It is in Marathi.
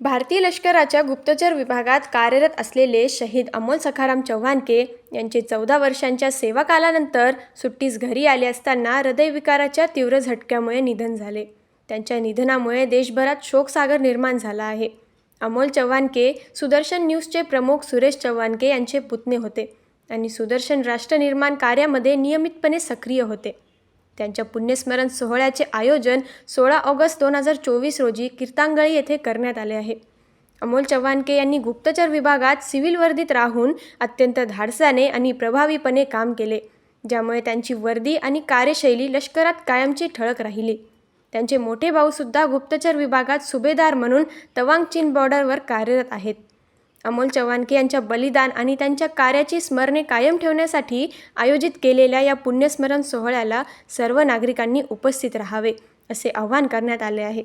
भारतीय लष्कराच्या गुप्तचर विभागात कार्यरत असलेले शहीद अमोल सखाराम चव्हाणके यांचे चौदा वर्षांच्या सेवाकालानंतर सुट्टीस घरी आले असताना हृदयविकाराच्या तीव्र झटक्यामुळे निधन झाले. त्यांच्या निधनामुळे देशभरात शोकसागर निर्माण झाला आहे. अमोल चव्हाणके सुदर्शन न्यूजचे प्रमुख सुरेश चव्हाणके यांचे पुतणे होते आणि सुदर्शन राष्ट्रनिर्माण कार्यामध्ये नियमितपणे सक्रिय होते. त्यांच्या पुण्यस्मरण सोहळ्याचे आयोजन सोळा ऑगस्ट दोन हजार चोवीस रोजी कीर्तांगळी येथे करण्यात आले आहे. अमोल चव्हाणके यांनी गुप्तचर विभागात सिव्हिल वर्दीत राहून अत्यंत धाडसाने आणि प्रभावीपणे काम केले ज्यामुळे त्यांची वर्दी आणि कार्यशैली लष्करात कायमची ठळक राहिली. त्यांचे मोठे भाऊसुद्धा गुप्तचर विभागात सुभेदार म्हणून तवांग चीन बॉर्डरवर कार्यरत आहेत. अमोल चव्हाणके यांच्या बलिदान आणि त्यांच्या कार्याची स्मरणे कायम ठेवण्यासाठी आयोजित केलेल्या या पुण्यस्मरण सोहळ्याला सर्व नागरिकांनी उपस्थित राहावे असे आवाहन करण्यात आले आहे.